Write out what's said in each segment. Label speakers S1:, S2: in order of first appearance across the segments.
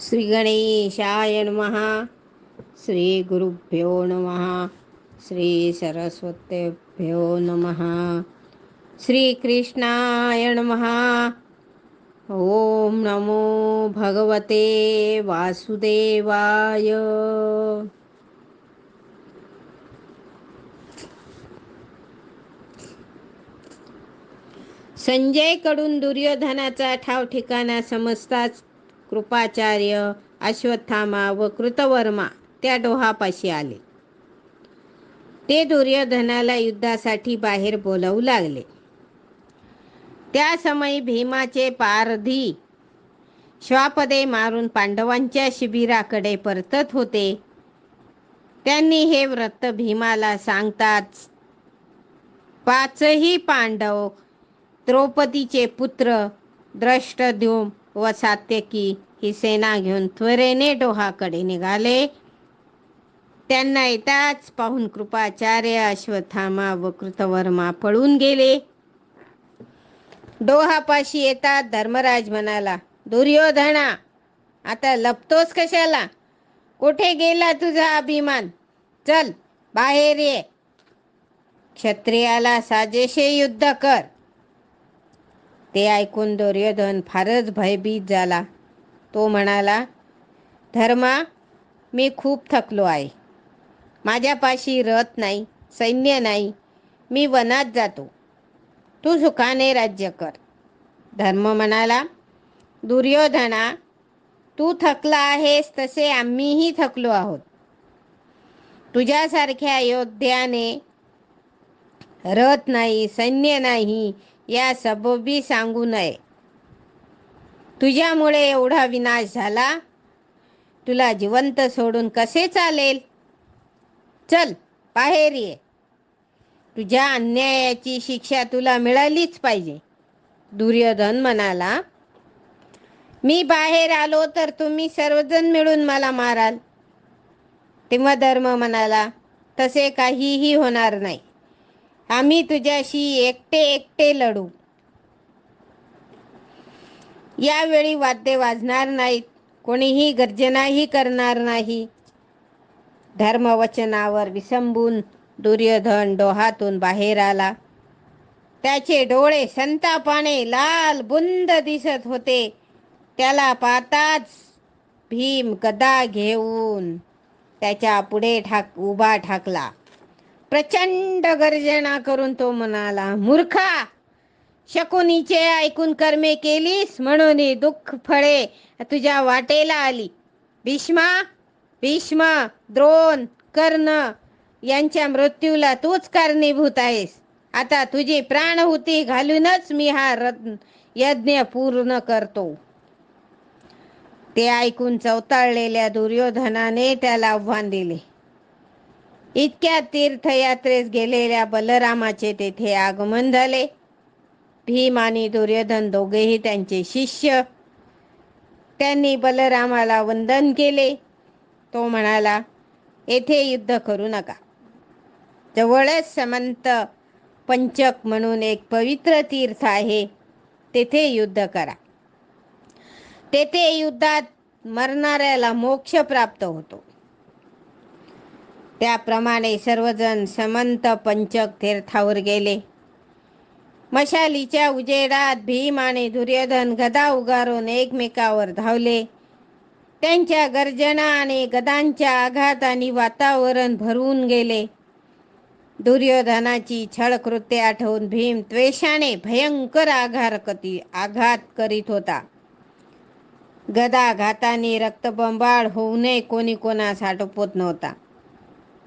S1: श्रीगणेशाय नमः। श्रीगुरुभ्यो नमः। श्रीसरस्वतेभ्यो नमः। श्रीकृष्णाय नमः। ॐ नमो भगवते वासुदेवाय। संजयकडून दुर्योधनाचा ठाव ठिकाणा समजताच कृपाचार्य अश्वत्थामा व कृतवर्मा त्या डोहापाशी आले. ते दुर्योधनाला युद्धासाठी बाहेर बोलावू लागले. त्या समयी भीमाचे पारधी श्वापदे मारून पांडवांच्या शिबिराकडे परतत होते. त्यांनी हे व्रत भीमाला सांगताच पाचही पांडव द्रौपदीचे पुत्र द्रष्टद्युम व सात्यकी ही सेना घेऊन त्वरेने डोहाकडे निघाले. त्यांना येताच पाहून कृपाचार्य अश्वत्थामा व कृतवर्मा पळून गेले. डोहापाशी येतात धर्मराज म्हणाला दुर्योधना आता लपतोस कशाला? कुठे गेला तुझा अभिमान? चल बाहेर ये. क्षत्रियाला साजेशे युद्ध कर. ते ऐकून दुर्योधन फारच भयभीत झाला. तो म्हणाला धर्मा मी खूप थकलो आहे. माझ्यापाशी रथ नाही सैन्य नाही मी वनात जातो. तू सुखाने राज्य कर. धर्म म्हणाला दुर्योधना तू थकला आहेस तसे आम्हीही थकलो आहोत. तुझ्यासारख्या योद्ध्याने रथ नाही सैन्य नाही या सबबी सांगू नये. तुझ्यामुळे एवढा विनाश झाला. तुला जिवंत सोडून कसे चालेल? चल बाहेर ये. तुझ्या अन्यायाची शिक्षा तुला मिळालीच पाहिजे. दुर्योधन म्हणाला मी बाहेर आलो तर तुम्ही सर्वजण मिळून मला माराल. तेव्हा धर्म म्हणाला तसे काहीही होणार नाही. आम्ही तुझ्याशी एकटे एकटे लढू. यावेळी वाद्य वाजणार नाहीत. कोणीही गर्जनाही करणार नाही. धर्मवचनावर विसंबून दुर्योधन डोहातून बाहेर आला. त्याचे डोळे संतापाने लाल बुंद दिसत होते. त्याला पाहताच भीम गदा घेऊन त्याच्या पुढे ठाक उभा ठाकला. प्रचंड गर्जना करून तो म्हणाला मूर्खा! शकुनीचे ऐकून कर्मे केलीस म्हणून दुःख फळे तुझ्या वाटेला आली. भीष्मा भीष्म द्रोण कर्ण यांच्या मृत्यूला तूच कारणीभूत आहेस. आता तुझी प्राणहुती घालूनच मी हा यज्ञ पूर्ण करतो. ते ऐकून चवताळलेल्या दुर्योधनाने त्याला आव्हान दिले. इतक्या तीर्थयात्रेस गेलेल्या बलरामाचे तेथे आगमन झाले. भीम आणि दुर्योधन दोघेही त्यांचे शिष्य. त्यांनी बलरामाला वंदन केले. तो म्हणाला येथे युद्ध करू नका. जवळच समंत पंचक म्हणून एक पवित्र तीर्थ आहे. तेथे युद्ध करा. तेथे युद्धात मरणाऱ्याला मोक्ष प्राप्त होतो. त्याप्रमाणे सर्वजण समंत पंचक तीर्थावर गेले. मशालीच्या उजेडात भीम आणि दुर्योधन गदा उगारून एकमेकावर धावले. त्यांच्या गर्जना आणि गदांच्या आघाताने वातावरण भरून गेले. दुर्योधनाची छळकृत्य आठवून भीम त्वेषाने भयंकर आघार कती आघात करीत होता. गदाघाताने रक्तबंबाळ होऊ नये कोणी कोणास आटोपत नव्हता.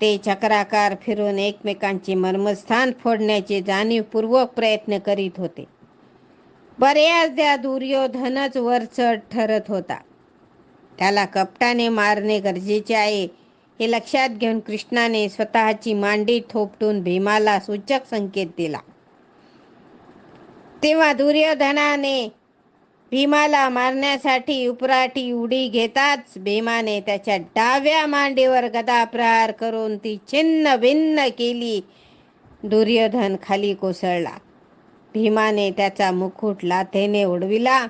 S1: ते चक्राकार फिरून एकमेकांचे मर्मस्थान फोडण्याचे जाणीवपूर्वक प्रयत्न करीत होते. बऱ्याचदा दुर्योधनच वरचढ ठरत होता. त्याला कपटाने मारणे गरजेचे आहे हे लक्षात घेऊन कृष्णाने स्वतःची मांडी थोपटून भीमाला सूचक संकेत दिला. तेव्हा दुर्योधनाने भीमाला मारण्यासाठी उपराटी उडी घेताच भीमाने त्याच्या डाव्या मांडीवर गदा प्रहार करून ती छिन्न भिन्न केली. दुर्योधन खाली कोसळला. भीमाने त्याचा मुकुट लाथेने उडविला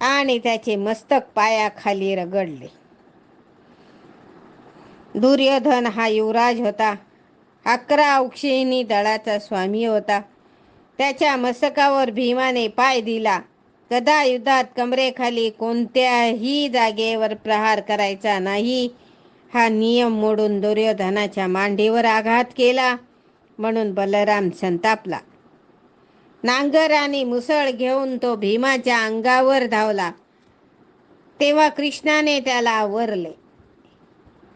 S1: आणि त्याचे मस्तक पायाखाली रगडले. दुर्योधन हा युवराज होता. अकरा औक्षिणी दळाचा स्वामी होता. त्याच्या मस्तकावर भीमाने पाय दिला. गदा युद्धात कमरेखाली कोणत्याही जागेवर प्रहार करायचा नाही. हा नियम मोडून दुर्योधनाच्या मांडीवर आघात केला म्हणून बलराम संतापला. नांगर आणि मुसळ घेऊन तो भीमाच्या अंगावर धावला. तेव्हा कृष्णाने त्याला आवरले.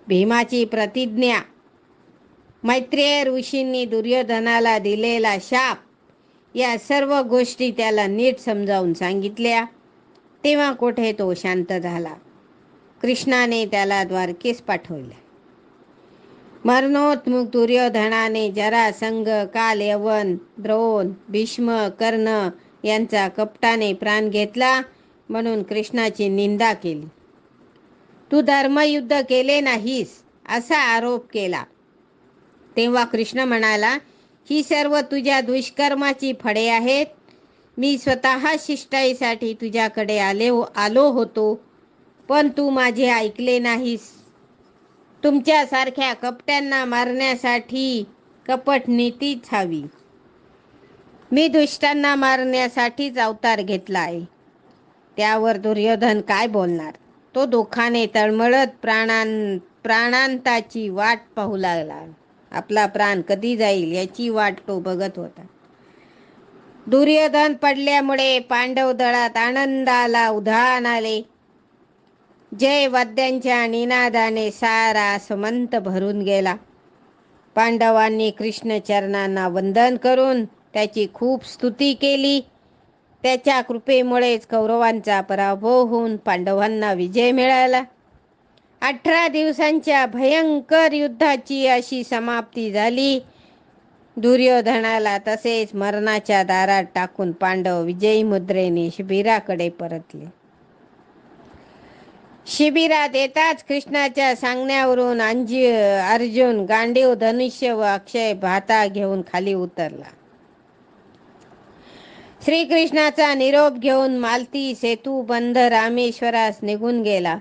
S1: भीमाची प्रतिज्ञा मैत्रेय ऋषींनी दुर्योधनाला दिलेला शाप या सर्व गोष्टी त्याला नीट समजावून सांगितल्या. तेव्हा कोठे तो शांत झाला. कृष्णाने त्याला द्वारकेस पाठवले. मरणोत्मुख दुर्योधनाने जरासंग काल यवन द्रोण भीष्म कर्ण यांचा कपटाने प्राण घेतला म्हणून कृष्णाची निंदा केली. तू धर्मयुद्ध केले नाहीस असा आरोप केला. तेव्हा कृष्ण म्हणाला ही सर्व तुझ्या दुष्कर्माची फळे आहेत. मी स्वतः शिष्टाईसाठी तुझ्याकडे आले हो, आलो होतो. पण तू माझे ऐकले नाहीस. तुमच्यासारख्या कपट्यांना मारण्यासाठी कपट नीतीच हवी. मी दुष्टांना मारण्यासाठीच अवतार घेतला आहे. त्यावर दुर्योधन काय बोलणार? तो दुःखाने तळमळत प्राणां प्राणांताची वाट पाहू लागला. आपला प्राण कधी जाईल याची वाट तो बघत होता. दुर्योधन पडल्यामुळे पांडव दळात आनंदाला उधाण आले. जय वाद्यांच्या निनादाने सारा समंत भरून गेला. पांडवांनी कृष्ण चरणांना वंदन करून त्याची खूप स्तुती केली. त्याच्या कृपेमुळेच कौरवांचा पराभव होऊन पांडवांना विजय मिळाला. अठरा दिवसांच्या भयंकर युद्धाची अशी समाप्ती झाली. दुर्योधनाला तसेच मरणाच्या दारात टाकून पांडव विजयी मुद्रेने शिबिराकडे परतले. शिबिरात येताच कृष्णाच्या सांगण्यावरून अंजी अर्जुन गांडीव धनुष्य व अक्षय भाता घेऊन खाली उतरला. श्रीकृष्णाचा निरोप घेऊन मालती सेतू बंध रामेश्वरास निघून गेला.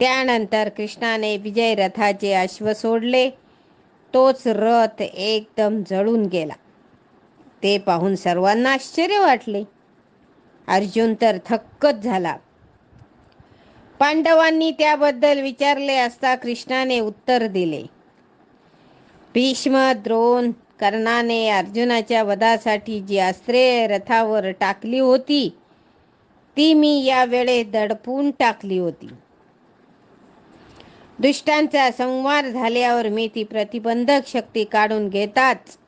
S1: त्यानंतर कृष्णाने विजय रथाचे अश्व सोडले. तोच रथ एकदम जळून गेला. ते पाहून सर्वांना आश्चर्य वाटले. अर्जुन तर थक्कच झाला. पांडवांनी त्याबद्दल विचारले असता कृष्णाने उत्तर दिले. भीष्म द्रोण कर्णाने अर्जुनाच्या वधासाठी जी अस्त्रे रथावर टाकली होती ती मी या वेळेस दडपून टाकली होती. दुष्टांचा संवार झाल्यावर मी ती प्रतिबंधक शक्ती काढून घेताच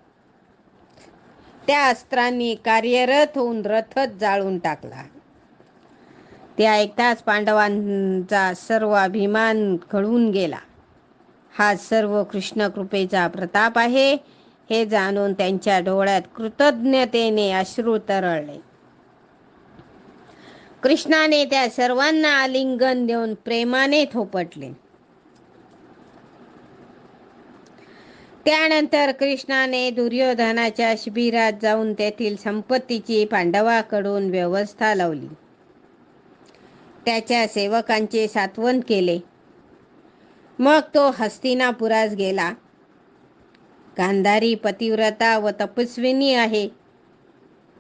S1: त्या अस्त्रांनी कार्यरत होऊन रथच जाळून टाकला. ते ऐकताच पांडवांचा सर्व अभिमान खळून गेला. हा सर्व कृष्ण कृपेचा प्रताप आहे हे जाणून त्यांच्या डोळ्यात कृतज्ञतेने अश्रू तरळले. कृष्णाने त्या सर्वांना आलिंगन देऊन प्रेमाने थोपटले. त्यानंतर कृष्णाने दुर्योधनाच्या शिबिरात जाऊन तेथील संपत्तीची पांडवाकडून व्यवस्था लावली. त्याच्या सेवकांचे सात्वन केले. मग तो हस्तिनापुरास गेला. गांधारी पतिव्रता व तपस्विनी आहे.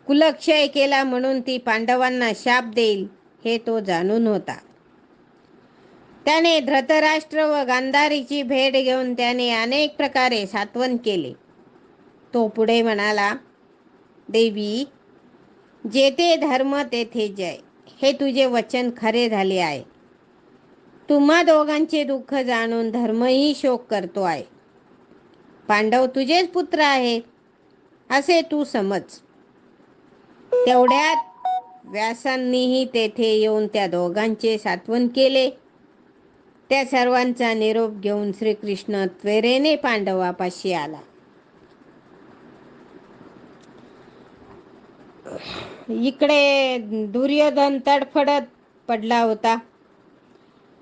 S1: कुलक्षय केला म्हणून ती पांडवांना शाप देईल हे तो जाणून होता. त्याने धृतराष्ट्र व गांधारीची भेट घेऊन त्याने अनेक प्रकारे सात्वन केले. तो पुढे म्हणाला देवी जेथे धर्म तेथे जय. हे तुझे वचन खरे झाले आहे. तुम्हा दोघांचे दुःख जाणून धर्मही शोक करतो आहे. पांडव तुझेच पुत्र आहे असे तू समज. तेवढ्यात व्यासांनीही तेथे येऊन त्या दोघांचे सात्वन केले. त्या सर्वांचा निरोप घेऊन श्रीकृष्ण त्वेरेने पांडवापाशी आला. इकडे दुर्योधन तडफडत पडला होता.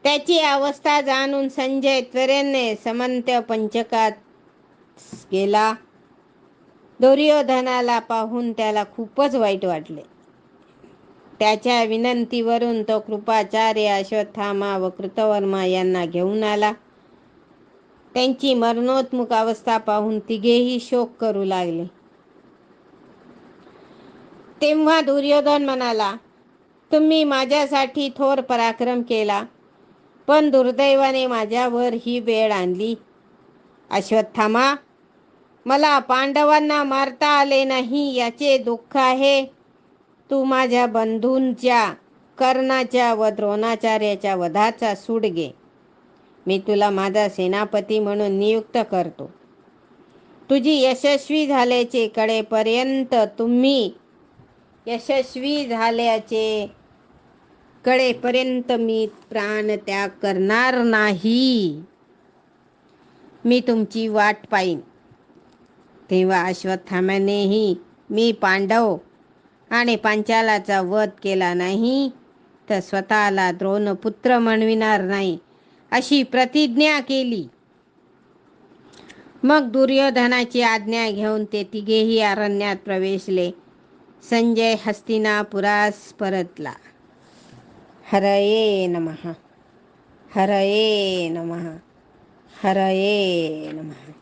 S1: त्याची अवस्था जाणून संजय त्वरेने समंत पंचकात गेला. दुर्योधनाला पाहून त्याला खूपच वाईट वाटले. त्याच्या विनंतीवरून तो कृपाचार्य अश्वत्थामा व कृतवर्मा यांना घेऊन आला. त्यांची मरणोत्मुख अवस्था पाहून तिघेही शोक करू लागले. तेव्हा दुर्योधन म्हणाला तुम्ही माझ्यासाठी थोर पराक्रम केला पण दुर्दैवाने माझ्यावर ही वेळ आणली. अश्वत्थामा मला पांडवांना मारता आले नाही याचे दुःख आहे. तू माझ्या बंधूंच्या कर्णाच्या व द्रोणाचार्याच्या वधाचा सूड घे. मी तुला माझा सेनापती म्हणून नियुक्त करतो. तुझी यशस्वी झाल्याचे कडेपर्यंत तुम्ही यशस्वी झाल्याचे कडेपर्यंत मी प्राणत्याग करणार नाही. मी तुमची वाट पाईन तेव्हा अश्वत्थाम्यानेही मी पांडव आणि पांचालाचा वध केला नाही तर स्वतःला द्रोणपुत्र म्हणविणार नाही अशी प्रतिज्ञा केली. मग दुर्योधनाची आज्ञा घेऊन ते तिघेही अरण्यात प्रवेशले. संजय हस्तिनापुरास परतला. हरये नम हरये नम हरये नमः.